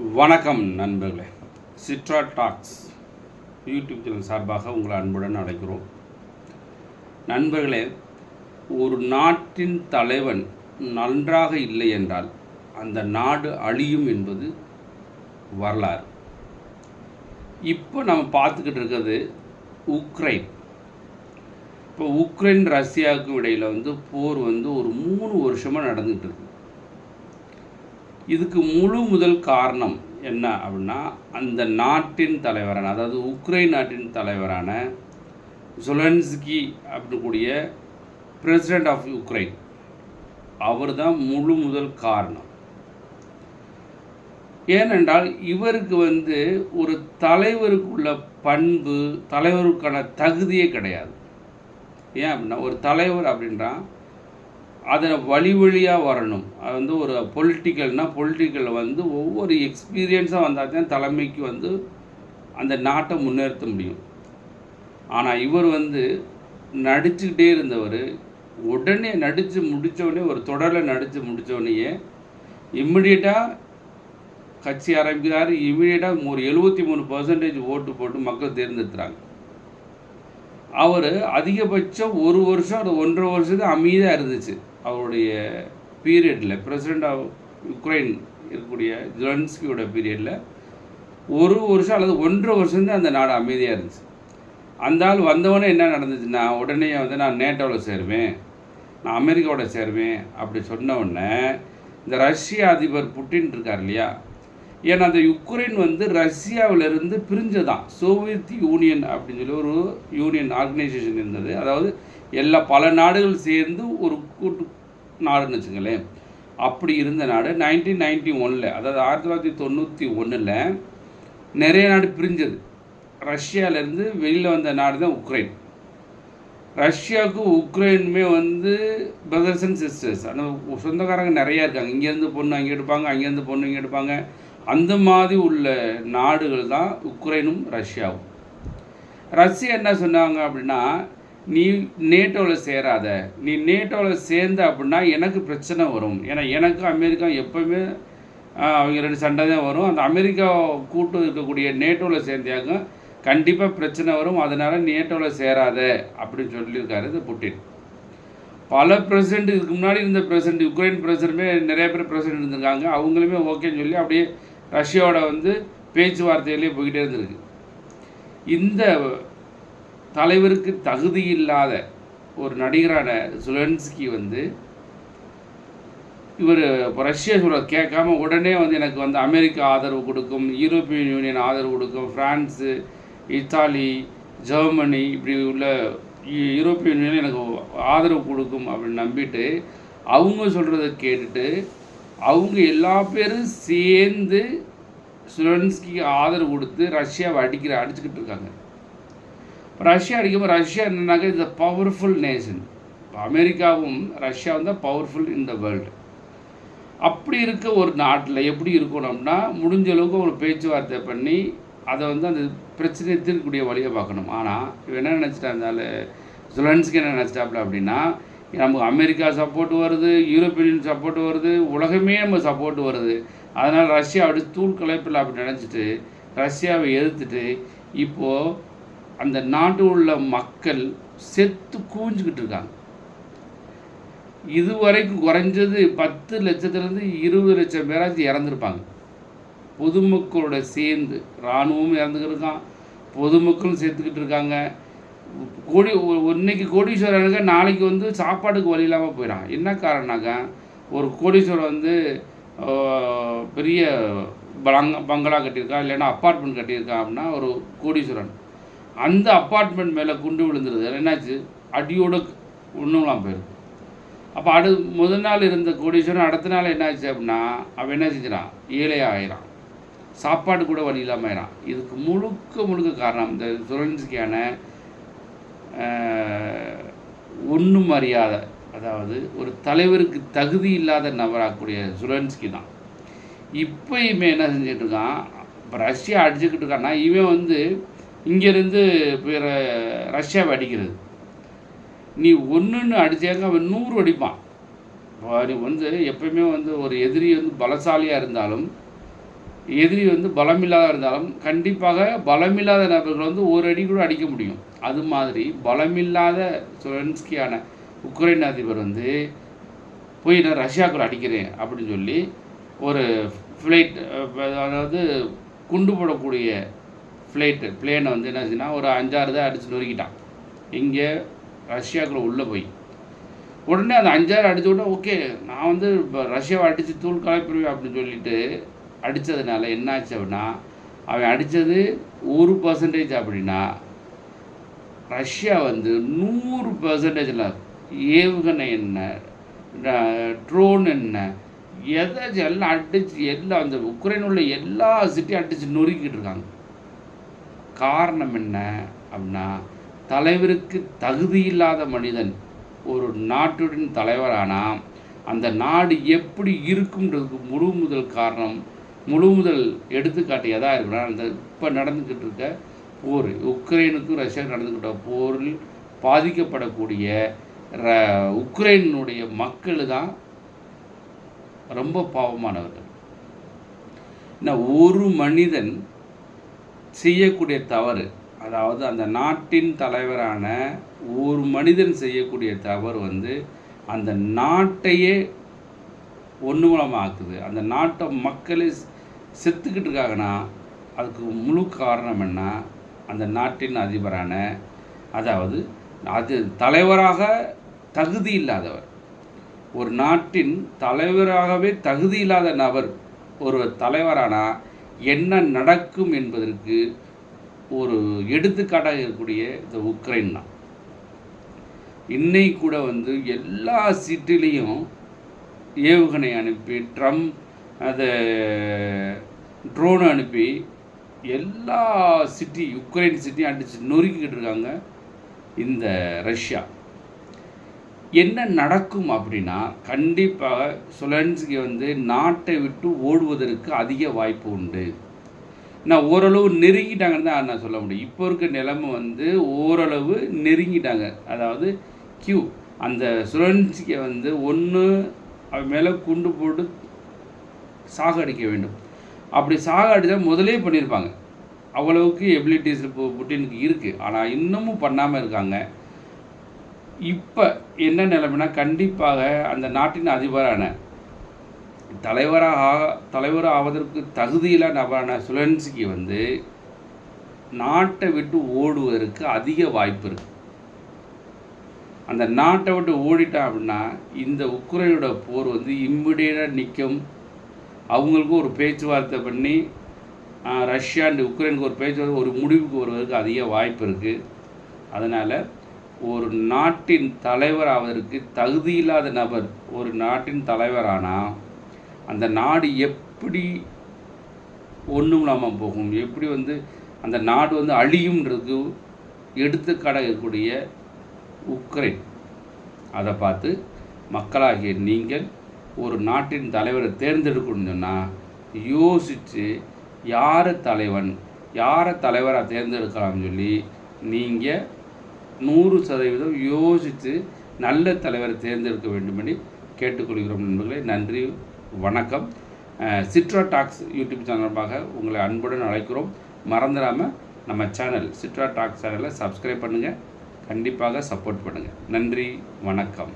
வணக்கம் நண்பர்களே. சிட்ரா tax YouTube channel சார்பாக உங்களை அன்புடன் அழைக்கிறோம். நண்பர்களே ஒரு நாட்டின் தலைவன் நன்றாக இல்லை என்றால் அந்த நாடு அழியும் என்பது வரலாறு. இப்போ நம்ம பார்த்துக்கிட்டு இருக்கிறது உக்ரைன். இப்போ உக்ரைன் ரஷ்யாவுக்கும் இடையில் வந்து போர் வந்து ஒரு மூணு வருஷமாக நடந்துகிட்டு இருக்கு. இதுக்கு முழு முதல் காரணம் என்ன அப்படின்னா அந்த நாட்டின் தலைவரான அதாவது உக்ரைன் நாட்டின் தலைவரான ஜொலன்ஸ்கி அப்படிக்கூடிய பிரசிடெண்ட் ஆஃப் உக்ரைன் அவர் தான் முழு முதல் காரணம். ஏனென்றால் இவருக்கு வந்து ஒரு தலைவருக்குள்ள பண்பு தலைவருக்கான தகுதியே கிடையாது. ஏன் அப்படின்னா ஒரு தலைவர் அப்படின்றான் அதில் வழி வழியாக வரணும். அது வந்து ஒரு பொலிட்டிக்கல்னால் பொலிட்டிக்கலில் வந்து ஒவ்வொரு எக்ஸ்பீரியன்ஸாக வந்தால் தான் தலைமைக்கு வந்து அந்த நாட்டை முன்னேற்ற முடியும். ஆனால் இவர் வந்து நடிச்சுக்கிட்டே இருந்தவர் உடனே நடித்து முடித்தோடனே ஒரு தொடரில் நடித்து முடித்தோடனேயே இம்மிடியட்டாக கட்சி ஆரம்பிக்கிறார். இமீடியட்டாக ஒரு எழுபத்தி மூணு பர்சன்டேஜ் ஓட்டு போட்டு மக்கள் தேர்ந்தெடுத்துறாங்க. அவர் அதிகபட்சம் ஒரு வருஷம் அது ஒன்றரை வருஷத்துக்கு அமைதியாக இருந்துச்சு. அவருடைய பீரியடில் பிரசிடெண்ட் ஆஃப் யுக்ரைன் இருக்கக்கூடிய ஜெலன்ஸ்கியோட பீரியடில் ஒரு வருஷம் அல்லது ஒன்றரை வருஷம்தான் அந்த நாடு அமைதியாக இருந்துச்சு. அந்த ஆள் வந்தவொடனே என்ன நடந்துச்சுன்னா உடனே வந்து நான் நேட்டோவில் சேருவேன் நான் அமெரிக்காவோட சேருவேன் அப்படி சொன்ன உடனே இந்த ரஷ்ய அதிபர் புட்டின் இருக்கார் இல்லையா ஏன்னா அந்த யுக்ரைன் வந்து ரஷ்யாவிலிருந்து பிரிஞ்சதான் சோவியத் யூனியன் அப்படின்னு சொல்லி ஒரு யூனியன் ஆர்கனைசேஷன் இருந்தது. அதாவது எல்லா பல நாடுகள் சேர்ந்து ஒரு கூட்டு நாடுன்னு வச்சுங்களேன் அப்படி இருந்த நாடு நைன்டீன் நைன்டி ஒனில் அதாவது ஆயிரத்தி தொள்ளாயிரத்தி தொண்ணூற்றி ஒன்றில் நிறைய நாடு பிரிஞ்சது. ரஷ்யாவிலேருந்து வெளியில் வந்த நாடு தான் உக்ரைன். ரஷ்யாவுக்கும் உக்ரைனுமே வந்து பிரதர்ஸ் அண்ட் சிஸ்டர்ஸ் அந்த சொந்தக்காரங்க நிறையா இருக்காங்க. இங்கேருந்து பொண்ணு அங்கே எடுப்பாங்க அங்கேருந்து பொண்ணு இங்கே எடுப்பாங்க அந்த மாதிரி உள்ள நாடுகள் தான் உக்ரைனும் ரஷ்யாவும். ரஷ்யா என்ன சொன்னாங்க அப்படின்னா நீ நேட்டோவில் சேராத. நீ நேட்டோவில் சேர்ந்த அப்படின்னா எனக்கு பிரச்சனை வரும். ஏன்னா எனக்கு அமெரிக்கா எப்போவுமே அவங்க ரெண்டு சண்டை தான் வரும். அந்த அமெரிக்கா கூட்டு இருக்கக்கூடிய நேட்டோவில் சேர்ந்தாங்க கண்டிப்பாக பிரச்சனை வரும். அதனால் நேட்டோவில் சேராத அப்படின்னு சொல்லியிருக்காரு இந்த புட்டின். பல பிரசிடென்ட் இதுக்கு முன்னாடி இருந்த பிரசிடென்ட் உக்ரைன் பிரசிடென்ட்மே நிறைய பேர் பிரசிடென்ட் இருந்திருக்காங்க. அவங்களுமே ஓகேன்னு சொல்லி அப்படியே ரஷ்யாவோட வந்து பேச்சுவார்த்தையிலே போய்கிட்டே இருந்திருக்கு. இந்த தலைவருக்கு தகுதி இல்லாத ஒரு நடிகரான சுலன்ஸ்கி வந்து இவர் ரஷ்யா சொல்ல கேட்காம உடனே வந்து எனக்கு வந்து அமெரிக்கா ஆதரவு கொடுக்கும் யூரோப்பியன் யூனியன் ஆதரவு கொடுக்கும் ஃப்ரான்ஸு இத்தாலி ஜெர்மனி இப்படி உள்ள யூரோப்பியன் யூனியன் எனக்கு ஆதரவு கொடுக்கும் அப்படின்னு நம்பிட்டு அவங்க சொல்கிறத கேட்டுட்டு அவங்க எல்லா பேரும் சேர்ந்து சுலன்ஸ்கிக்கு ஆதரவு கொடுத்து ரஷ்யாவை அடிக்கிற அடிச்சுக்கிட்டு இருக்காங்க. ரஷ்யா அடிக்கும்போது ரஷ்யா என்னன்னாக்க இஸ் அ பவர்ஃபுல் நேஷன் அமெரிக்காவும் ரஷ்யாவும் தான் பவர்ஃபுல் இன் த வேர்ல்டு அப்படி இருக்க ஒரு நாட்டில் எப்படி இருக்கணும்னா முடிஞ்ச அளவுக்கு ஒரு பேச்சுவார்த்தை பண்ணி அதை வந்து அந்த பிரச்சனையை தீர்க்கக்கூடிய வழியை பார்க்கணும். ஆனால் இவன் என்ன நினச்சிட்டா இருந்தாலும் ஜுலன்ஸ்க்கு என்ன நினச்சிட்டாப்புல அப்படின்னா நமக்கு அமெரிக்கா சப்போர்ட் வருது யூரோப்பியன் சப்போர்ட் வருது உலகமே நம்ம சப்போர்ட் வருது. அதனால் ரஷ்யா அப்படி தூள் கலைப்பில் அப்படி நினச்சிட்டு ரஷ்யாவை எதிர்த்துட்டு இப்போது அந்த நாட்டு உள்ள மக்கள் செத்து கூஞ்சிக்கிட்டு இருக்காங்க. இதுவரைக்கும் குறைஞ்சது பத்து லட்சத்துலேருந்து இருபது லட்சம் பேராச்சும் இறந்துருப்பாங்க. பொதுமக்களோட சேர்ந்து இராணுவமும் இறந்துக்கிட்டு இருக்கான். பொதுமக்களும் சேர்த்துக்கிட்டு இருக்காங்க. கோடி இன்னைக்கு கோடீஸ்வரனுக்கு நாளைக்கு வந்து சாப்பாட்டுக்கு வழி இல்லாமல் போயிடான் என்ன காரணம்னாக்கா ஒரு கோடீஸ்வரன் வந்து பெரிய பங்க பங்களா கட்டியிருக்கான் இல்லைன்னா அப்பார்ட்மெண்ட் கட்டியிருக்கான் அப்படின்னா ஒரு கோடீஸ்வரன். அந்த அப்பார்ட்மெண்ட் மேலே குண்டு விழுந்துருது. என்னாச்சு? அடியோட ஒன்றுங்களாம் போயிருக்கு. அப்போ அடு முதல் நாள் இருந்த கோடீஸ்வரன் அடுத்த நாள் என்னாச்சு அப்படின்னா அவன் என்ன செஞ்சிடான் ஏழையாக ஆயிரான் சாப்பாடு கூட வழி இல்லாமல் ஆயிரான் இதுக்கு முழுக்க முழுக்க காரணம் இந்த சுரன்ஸ்கியான ஒன்றும் அறியாத அதாவது ஒரு தலைவருக்கு தகுதி இல்லாத நபராகக்கூடிய சுரன்ஸ்கி தான். இப்போயுமே என்ன செஞ்சுட்டு இருக்கான்? இப்போ ரஷ்யா அடிச்சுக்கிட்டு இருக்கான்னா இவன் வந்து இங்கேருந்து பிற ரஷ்யாவை அடிக்கிறது. நீ ஒன்றுன்னு அடித்தாக்க அவன் நூறு அடிப்பான். நீ வந்து எப்பயுமே வந்து ஒரு எதிரி வந்து பலசாலியாக இருந்தாலும் எதிரி வந்து பலமில்லாத இருந்தாலும் கண்டிப்பாக பலமில்லாத நபர்கள் வந்து ஒரு அடி கூட அடிக்க முடியும். அது மாதிரி பலமில்லாத சுலன்ஸ்கியான உக்ரைன் அதிபர் வந்து போய் நான் ரஷ்யாக்குள்ள அடிக்கிறேன் அப்படின்னு சொல்லி ஒரு ஃப்ளைட் அதாவது குண்டு போடக்கூடிய ஃப்ளைட்டு பிளேனை வந்து என்ன ஆச்சுன்னா ஒரு அஞ்சாறு தான் அடித்து நொறுக்கிட்டான். இங்கே ரஷ்யாக்குள்ளே உள்ளே போய். உடனே அந்த அஞ்சாறு அடித்த உடனே ஓகே நான் வந்து இப்போ ரஷ்யாவை அடித்து தூள் கலப்பிடுவேன் அப்படின்னு சொல்லிட்டு அடித்ததுனால என்னாச்சு அப்படின்னா அவன் அடித்தது ஒரு பர்சன்டேஜ் அப்படின்னா ரஷ்யா வந்து நூறு பர்சன்டேஜில் ஏவுகணை என்ன ட்ரோன் என்ன எதாச்சும் எல்லாம் அடித்து எல்லாம் அந்த உக்ரைன் உள்ள எல்லா சிட்டியும் அடித்து நொறுக்கிட்டு இருக்காங்க. காரணம் என்ன அப்படின்னா தலைவருக்கு தகுதி இல்லாத மனிதன் ஒரு நாட்டுடன் தலைவரானால் அந்த நாடு எப்படி இருக்குன்றதுக்கு முழு முதல் காரணம் முழு முதல் எடுத்துக்காட்டு எதாக இருக்குன்னா அந்த இப்போ நடந்துக்கிட்டு இருக்க போர் உக்ரைனுக்கும் ரஷ்யா நடந்துக்கிட்ட போரில் பாதிக்கப்படக்கூடிய ர உக்ரைனுடைய மக்கள் தான் ரொம்ப பாவமானவர்கள். இன்னும் ஒரு மனிதன் செய்யக்கூடிய தவறு அதாவது அந்த நாட்டின் தலைவரான ஒரு மனிதன் செய்யக்கூடிய தவறு வந்து அந்த நாட்டையே ஒன்று மூலமாக்குது அந்த நாட்டை மக்களே செத்துக்கிட்டு இருக்காங்கன்னா அதுக்கு முழு காரணம் என்ன? அந்த நாட்டின் அதிபரான அதாவது அது தலைவராக தகுதி இல்லாதவர். ஒரு நாட்டின் தலைவராகவே தகுதி இல்லாத நபர் ஒரு தலைவரானால் என்ன நடக்கும் என்பதற்கு ஒரு எடுத்துக்காட்டாக இருக்கக்கூடிய இந்த உக்ரைன் தான். இன்னை கூட வந்து எல்லா சிட்டிலையும் ஏவுகணை அனுப்பி ட்ரம் அதை ட்ரோன் அனுப்பி எல்லா சிட்டி உக்ரைன் சிட்டியும் அடித்து நொறுக்கிக்கிட்டு இருக்காங்க இந்த ரஷ்யா என்ன நடக்கும் அப்படின்னா கண்டிப்பாக சுலன்ஸ்கி வந்து நாட்டை விட்டு ஓடுவதற்கு அதிக வாய்ப்பு உண்டு. நான் ஓரளவு நெருங்கிட்டாங்கன்னு தான் நான் சொல்ல முடியும். இப்போ இருக்க நிலைமை வந்து ஓரளவு நெருங்கிட்டாங்க. அதாவது கியூ அந்த சுழன்சிக்கை வந்து ஒன்று அவன் மேலே குண்டு போட்டு சாகடிக்க வேண்டும். அப்படி சாகடித்தால் முதலே பண்ணியிருப்பாங்க. அவ்வளவுக்கு எபிலிட்டிஸ் இப்போ புட்டினுக்கு இருக்குது ஆனால் இன்னமும் பண்ணாமல் இருக்காங்க. இப்போ என்ன நிலைமைனா கண்டிப்பாக அந்த நாட்டின் அதிபரான தலைவராக தலைவராக ஆவதற்கு தகுதியில நபரான சுலன்சிக்கு வந்து நாட்டை விட்டு ஓடுவதற்கு அதிக வாய்ப்பு இருக்குது அந்த நாட்டை விட்டு ஓடிட்டான் அப்படின்னா இந்த உக்ரைனோட போர் வந்து இம்மிடியட்டாக நிற்கும் அவங்களுக்கும் ஒரு பேச்சுவார்த்தை பண்ணி ரஷ்யா அண்ட் உக்ரைனுக்கு ஒரு பேச்சுவார்த்தை ஒரு முடிவுக்கு வருவதற்கு அதிக வாய்ப்பு இருக்குது அதனால் ஒரு நாட்டின் தலைவர் ஆவதற்கு தகுதியில்லாத நபர் ஒரு நாட்டின் தலைவரானால் அந்த நாடு எப்படி ஒன்றும் இல்லாமல் போகும் எப்படி வந்து அந்த நாடு வந்து அழியும்ன்றதுக்கு எடுத்துக்காடாக இருக்கக்கூடிய உக்ரைன். அதை பார்த்து மக்களாகிய நீங்கள் ஒரு நாட்டின் தலைவரை தேர்ந்தெடுக்கணும்னு சொன்னால் யோசித்து யார் தலைவன் யாரை தலைவராக தேர்ந்தெடுக்கலாம்னு சொல்லி நீங்கள் நூறு சதவீதம் யோசித்து நல்ல தலைவரை தேர்ந்தெடுக்க வேண்டுமென கேட்டுக்கொள்கிறோம் நண்பர்களே. நன்றி வணக்கம். சிட்ரா டாக்ஸ் யூடியூப் சேனலாக உங்களை அன்புடன் அழைக்கிறோம். மறந்துடாமல் நம்ம சேனல் சிட்ரா டாக்ஸ் சேனலை சப்ஸ்கிரைப் பண்ணுங்கள் கண்டிப்பாக சப்போர்ட் பண்ணுங்கள் நன்றி வணக்கம்.